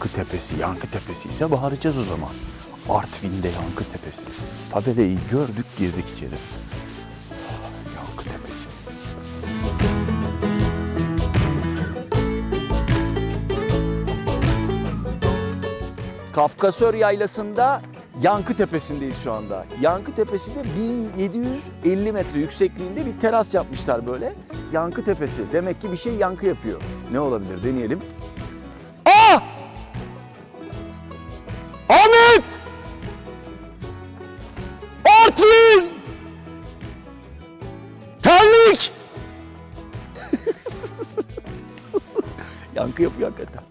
Tepesi Yankı Tepesi ise bağıracağız o zaman. Artvin'de Yankı Tepesi. Tabelayı gördük girdik içeri. Yankı Tepesi. Kafkasör Yaylası'nda Yankı Tepesi'ndeyiz şu anda. Yankı Tepesi'nde 1750 metre yüksekliğinde bir teras yapmışlar böyle. Yankı Tepesi. Demek ki bir şey yankı yapıyor. Ne olabilir deneyelim. Ahmet! Artvin! Terlik! yankı yapıyor hakikaten.